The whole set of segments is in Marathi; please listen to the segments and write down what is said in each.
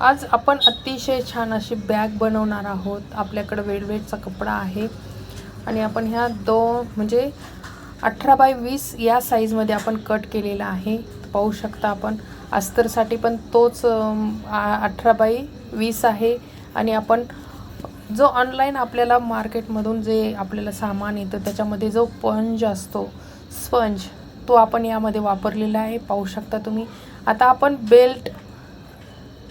आज आपण अतिशय छान अशी बॅग बनवणार आहोत. आपल्याकडं वेलवेटचा कपडा आहे. आणि आपण ह्या दोन म्हणजे अठरा बाय वीस या साईजमध्ये आपण कट केलेला आहे. पाहू शकता आपण अस्तरसाठी पण तोच अठरा बाय वीस आहे. आणि आपण जो ऑनलाईन आपल्याला मार्केटमधून जे आपल्याला सामान येतं त्याच्यामध्ये जो पंज असतो स्पंज तो आपण यामध्ये वापरलेला आहे. पाहू शकता तुम्ही. आता आपण बेल्ट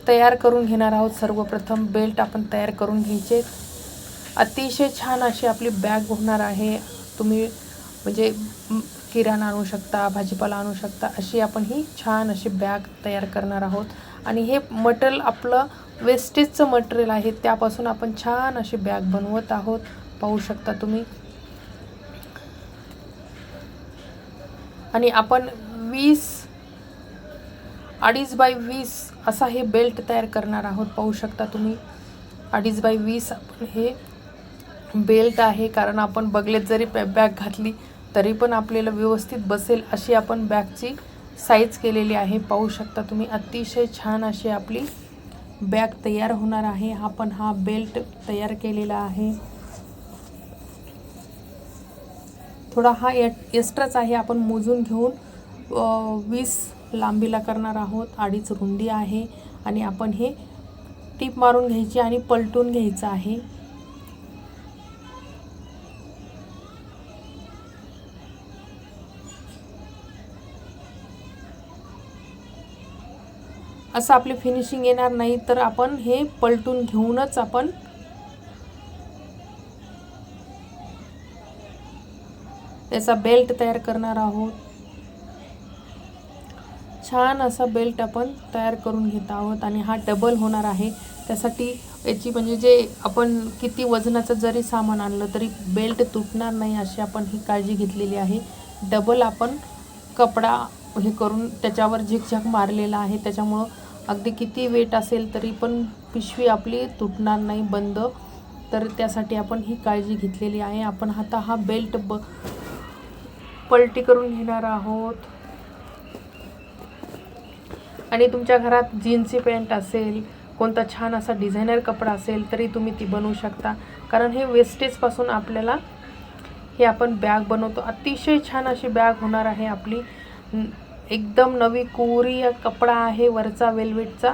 तयार करून घेणार आहोत. सर्वप्रथम बेल्ट आपण तयार करून घ्यायचे. अतिशय छान अशी आपली बॅग होणार आहे. तुम्ही म्हणजे किराणा आणू शकता भाजीपाला आणू शकता अशी आपण ही छान अशी बॅग तयार करणार आहोत. आणि हे मटेरियल आपलं वेस्टेजचं मटेरियल आहे. त्यापासून आपण छान अशी बॅग बनवत आहोत. पाहू शकता तुम्ही. आणि आपण वीस अडीच बाय वीस असा हे बेल्ट तयार करणार आहोत. पाहू शकता तुम्ही. अडीच बाय वीस आपण हे बेल्ट आहे. कारण आपण बगलेत जरी बॅग घातली तरी पण आपल्याला व्यवस्थित बसेल अशी आपण बॅगची साईज केलेली आहे. पाहू शकता तुम्ही. अतिशय छान अशी आपली बॅग तयार होणार आहे. आपण हा बेल्ट तयार केलेला आहे. थोडा हा एक्स्ट्राच आहे. आपण मोजून घेऊन वीस लांबीला करणार आहोत. अडीच रुंदी आहे. आणि आपण हे टीप मारून घ्यायची आणि पलटून घ्यायचं आहे. असं आपली फिनिशिंग येणार नाही तर आपण हे पलटून घेऊनच आपण त्याचा बेल्ट तयार करणार आहोत. छान असा बेल्ट आपण तयार करून घेत आहोत आणि हा डबल होणार आहे. त्यासाठी याची म्हणजे जे आपण किती वजनाचं जरी सामान आणलं तरी बेल्ट तुटणार नाही अशी आपण ही काळजी घेतलेली आहे. डबल आपण कपडा हे करून त्याच्यावर झिकझाक मारलेला आहे. त्याच्यामुळं अगदी किती वेट असेल तरी पण पिशवी आपली तुटणार नाही बंद. तर त्यासाठी आपण ही काळजी घेतलेली आहे. आपण आता हा बेल्ट ब पलटी करून घेणार आहोत. आणि तुमच्या घरात जीन्सची पॅन्ट असेल कोणता छान असा डिझायनर कपडा असेल तरी तुम्ही ती बनवू शकता. कारण हे वेस्टेजपासून आपल्याला हे आपण बॅग बनवतो. अतिशय छान अशी बॅग होणार आहे आपली. एकदम नवी कोरी कपडा आहे वरचा वेल्वेटचा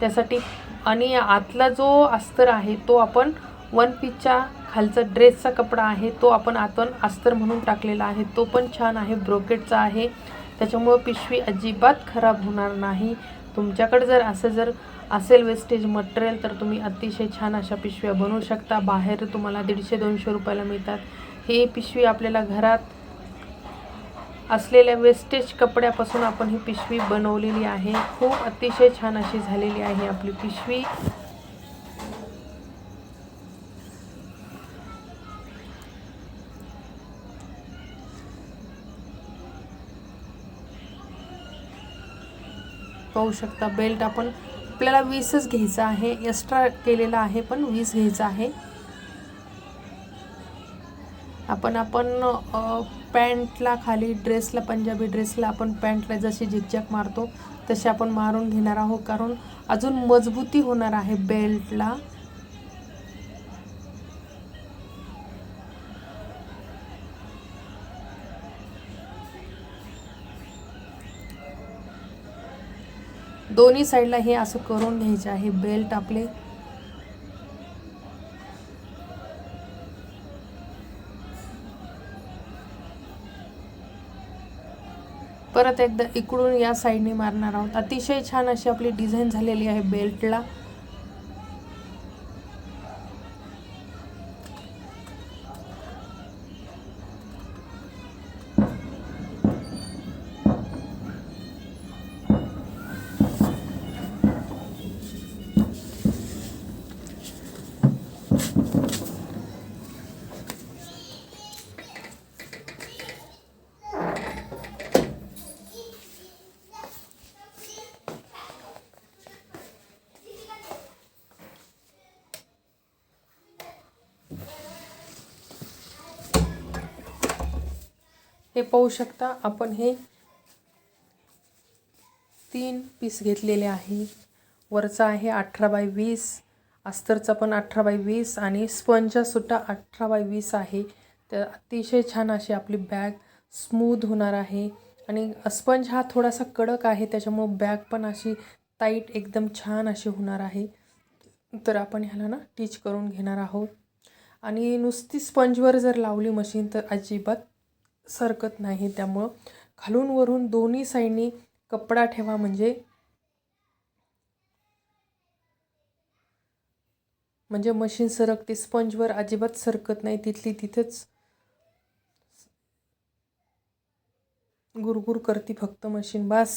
त्यासाठी आणि आतला जो अस्तर आहे तो आपण वन पीसच्या खालचा ड्रेसचा कपडा आहे तो आपण आतून अस्तर म्हणून टाकलेला आहे. तो पण छान आहे ब्रोकेटचा आहे. त्याच्यामुळं पिशवी अजिबात खराब होणार नाही. तुमच्याकडे जर असं जर असेल वेस्टेज मटेरियल तर तुम्ही अतिशय छान अशा पिशव्या बनवू शकता. बाहेर तुम्हाला दीडशे दोनशे रुपयाला मिळतात. ही पिशवी आपल्याला घरात असलेल्या वेस्टेज कपड्यापासून आपण ही पिशवी बनवलेली आहे. खूप अतिशय छान अशी झालेली आहे आपली पिशवी. पाहू शकता. बेल्ट आपण आपल्याला वीसच घ्यायचा आहे. एक्स्ट्रा केलेला आहे पण वीस घ्यायचा आहे. आपण आपण पॅन्टला खाली ड्रेसला पंजाबी ड्रेसला आपण पॅन्टला जशी झिकझॅक मारतो तसे आपण मारून घेणार आहोत. कारण अजून मजबूती होणार आहे बेल्टला दोन्ही साईडला हे असं करून घ्यायचे आहे. बेल्ट आपले. परत एकदा इकडून या साईडने मारणार आहोत. अतिशय छान अशी आपली डिझाईन झालेली आहे बेल्टला. पाहू शकता. आपण हे तीन पीस घेतलेले आहे. वरचा आहे अठरा बाय वीस अस्तरचा पण अठरा बाय वीस आणि स्पंजचा सुद्धा अठरा बाय वीस आहे. तर अतिशय छान अशी आपली बॅग स्मूथ होणार आहे. आणि स्पंज हा थोडासा कडक आहे त्याच्यामुळं बॅग पण अशी टाईट एकदम छान अशी होणार आहे. तर आपण ह्याला ना टीच करून घेणार आहोत. आणि नुसती स्पंजवर जर लावली मशीन तर अजिबात सरकत नाही. त्यामुळं खालून वरून दोन्ही साईडनी कपडा ठेवा म्हणजे म्हणजे मशीन सरकते. स्पंजवर अजिबात सरकत नाही. तिथली तिथंच गुरगुर करते फक्त मशीन. बास.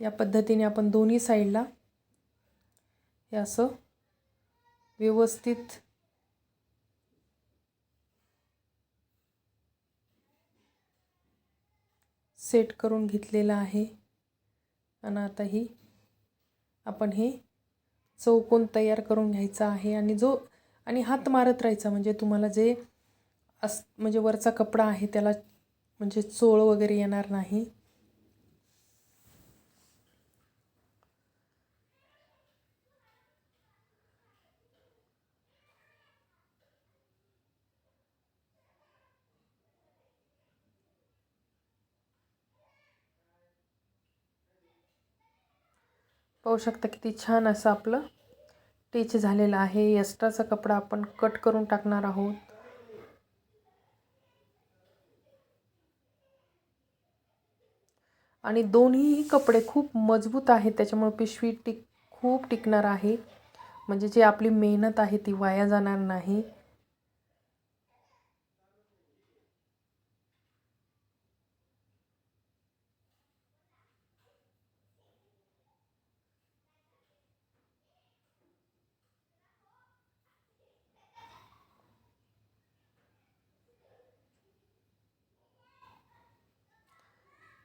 या पद्धतीने आपण दोन्ही साईडला हे असं व्यवस्थित सेट करून घेतलेलं आहे. आणि आता ही आपण हे चौकोन तयार करून घ्यायचा आहे. आणि जो आणि हात मारत राहायचा म्हणजे तुम्हाला जे अस म्हणजे वरचा कपडा आहे त्याला म्हणजे चोळ वगैरे येणार नाही. पाहू शकता किती छान असं आपलं टीच झालेलं आहे. एक्स्ट्राचा कपडा आपण कट करून टाकणार आहोत. आणि दोन्हीही कपडे खूप मजबूत आहेत. त्याच्यामुळे पिशवी टिक खूप टिकणार आहे. म्हणजे जी आपली मेहनत आहे ती वाया जाणार नाही.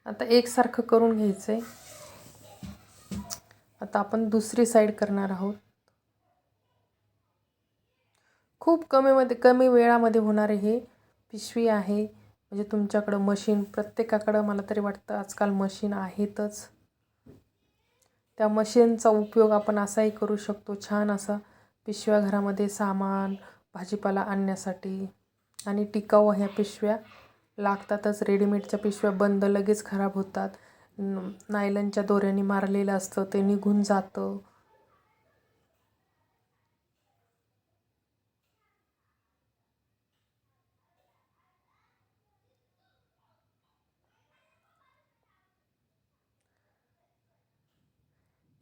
आता एकसारखं करून घ्यायचं आहे आता आपण दुसरी साईड करणार आहोत. खूप कमीमध्ये कमी वेळामध्ये होणारे हे पिशवी आहे. म्हणजे तुमच्याकडं मशीन प्रत्येकाकडं मला तरी वाटतं आजकाल मशीन आहेतच. त्या मशीनचा उपयोग आपण असाही करू शकतो. छान असा पिशव्या घरामध्ये सामान भाजीपाला आणण्यासाठी आणि टिकाऊ ह्या पिशव्या लागतातच. रेडीमेडच्या पिशव्या बंद लगेच खराब होतात. नायलनच्या दोऱ्याने मारलेलं असतं ते निघून जातं.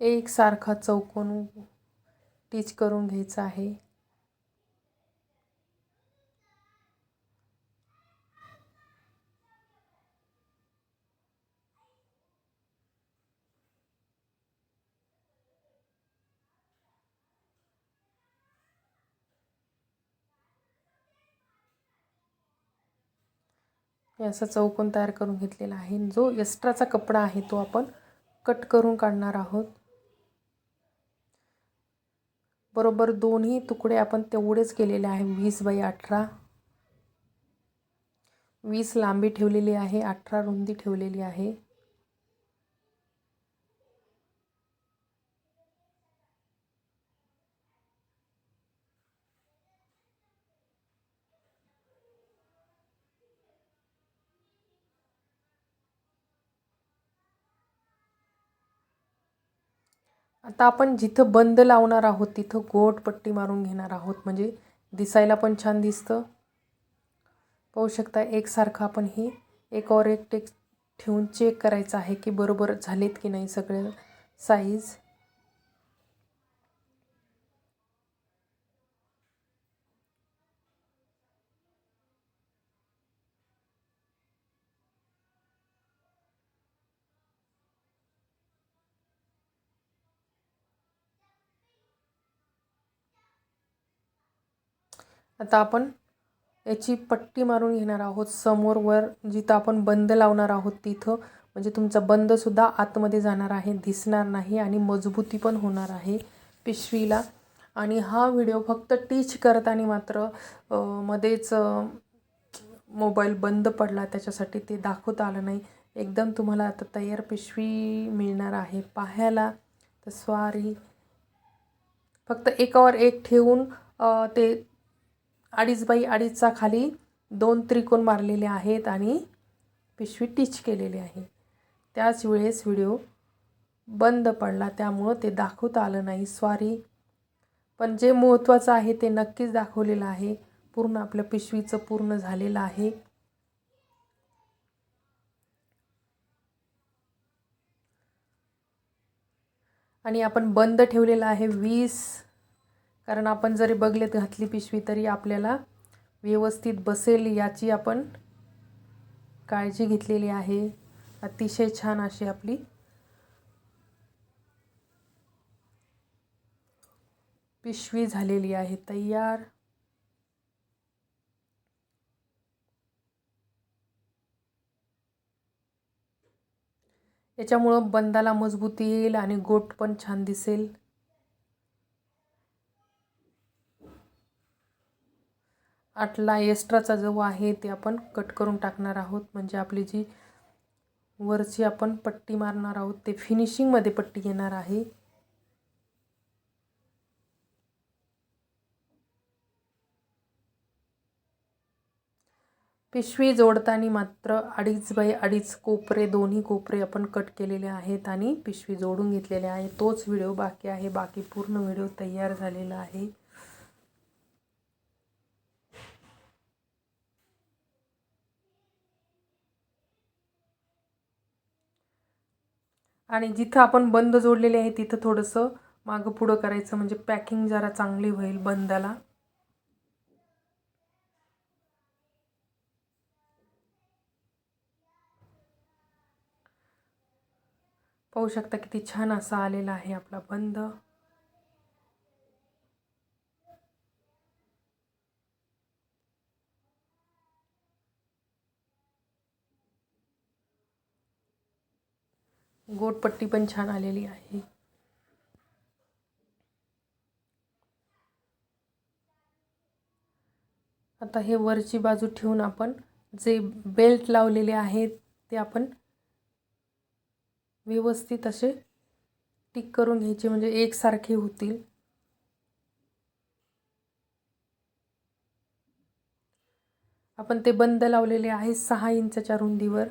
एकसारखा चौकोन टीच करून घ्यायचा आहे. असा चौकोन तयार करून घेतलेला आहे. जो एक्स्ट्राचा कपडा आहे तो आपण कट करून काढणार आहोत. बरोबर दोन्ही तुकडे आपण तेवढेच केलेले आहे. वीस बाय अठरा. वीस लांबी ठेवलेली आहे. अठरा रुंदी ठेवलेली आहे. आता आपण जिथं बंद लावणार आहोत तिथं गोट पट्टी मारून घेणार आहोत. म्हणजे दिसायला पण छान दिसतं. पाहू शकता एकसारखं आपण ही और एक टेक ठेवून चेक करायचं आहे की बरोबर झालेत की नाही सगळे साईज आता आपण याची पट्टी मारून घेणार आहोत. समोर वर जिथं आपण बंद लावणार आहोत तिथं. म्हणजे तुमचा बंदसुद्धा आतमध्ये जाणार आहे दिसणार नाही आणि मजबूती पण होणार आहे पिशवीला. आणि हा व्हिडिओ फक्त टीच करताना मात्र मध्येच मोबाईल बंद पडला. त्याच्यासाठी ते दाखवता आलं नाही. एकदम तुम्हाला आता तयार पिशवी मिळणार आहे पाहायला. तर स्वारी फक्त एकावर एक ठेवून ते अडीच बाई अडीचचा खाली दोन त्रिकोण मारलेले आहेत आणि पिशवी टिच केलेली आहे. त्याच वेळेस व्हिडिओ बंद पडला. त्यामुळं ते दाखवता आलं नाही. स्वारी पण जे महत्त्वाचं आहे ते नक्कीच दाखवलेलं आहे. पूर्ण आपल्या पिशवीचं पूर्ण झालेलं आहे. आणि आपण बंद ठेवलेलं आहे वीस कारण आपण जरी बगलेत घातली पिशवी तरी आपल्याला व्यवस्थित बसेल याची आपण काळजी घेतलेली आहे. अतिशय छान अशी आपली पिशवी झालेली आहे. तयार. याच्यामुळं बंदाला मजबूती येईल आणि गोट पण छान दिसेल. आठला एक्स्ट्राचा जो आहे ते आपण कट करून टाकणार आहोत. म्हणजे आपली जी वरची आपण पट्टी मारणार आहोत ते फिनिशिंगमध्ये पट्टी येणार आहे. पिशवी जोडताना मात्र अडीच बाय अडीच कोपरे दोन्ही कोपरे आपण कट केलेले आहेत आणि पिशवी जोडून घेतलेले आहे. तोच व्हिडिओ बाकी आहे. बाकी पूर्ण व्हिडिओ तयार झालेला आहे. आणि जिथं आपण बंद जोडलेले आहे तिथं थोडंसं मागं पुढं करायचं म्हणजे पॅकिंग जरा चांगली होईल बंदाला. पाहू शकता किती छान असा आलेला आहे आपला बंद. गोटपट्टी पण छान आलेली आहे. आता हे वरची बाजू ठेवून आपण जे बेल्ट लावलेले आहेत ते आपण व्यवस्थित असे टिक करून घ्यायचे म्हणजे एकसारखे होतील. आपण ते बंद लावलेले आहे सहा इंचाच्या रुंदीवर.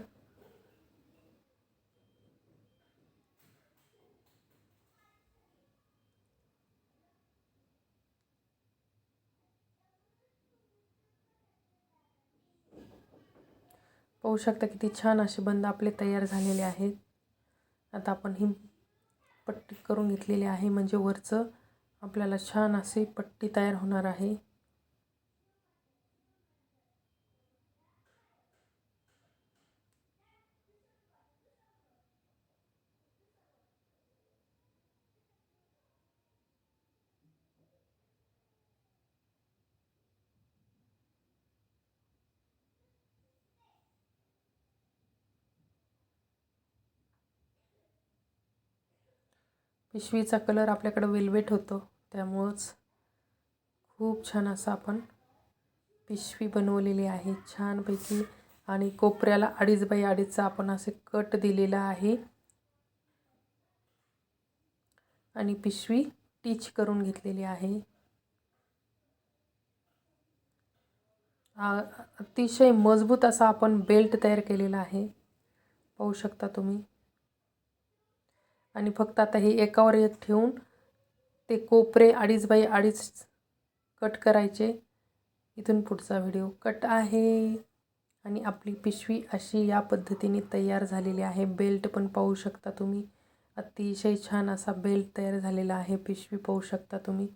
पाहू शकता किती छान असे बंद आपले तयार झालेले आहेत. आता आपण ही पट्टी करून घेतलेली आहे. म्हणजे वरचं आपल्याला छान असे पट्टी तयार होणार आहे. पिशवीचा कलर आपल्याकडं वेल्वेट होतो. त्यामुळंच खूप छान असं आपण पिशवी बनवलेली आहे. छानपैकी आणि कोपऱ्याला अडीच बाई अडीचचा आपण असे कट दिलेला आहे. आणि पिशवी टीच करून घेतलेली आहे. अतिशय मजबूत असा आपण बेल्ट तयार केलेला आहे. पाहू शकता तुम्ही. आणि फक्त आता हे एकावर एक ठेवून ते कोपरे अडीच बाई अडीच कट करायचे. इथून पुढचा व्हिडिओ कट आहे. आणि आपली पिशवी अशी या पद्धतीने तयार झालेली आहे. बेल्ट पण पाहू शकता तुम्ही. अतिशय छान असा बेल्ट तयार झालेला आहे. पिशवी पाहू शकता तुम्ही.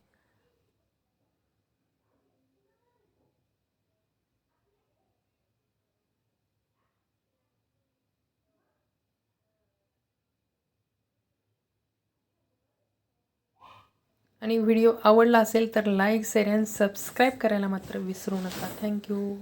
आणि व्हिडिओ आवडला असेल तर लाईक शेअर अँड सबस्क्राईब करायला मात्र विसरू नका. थँक्यू.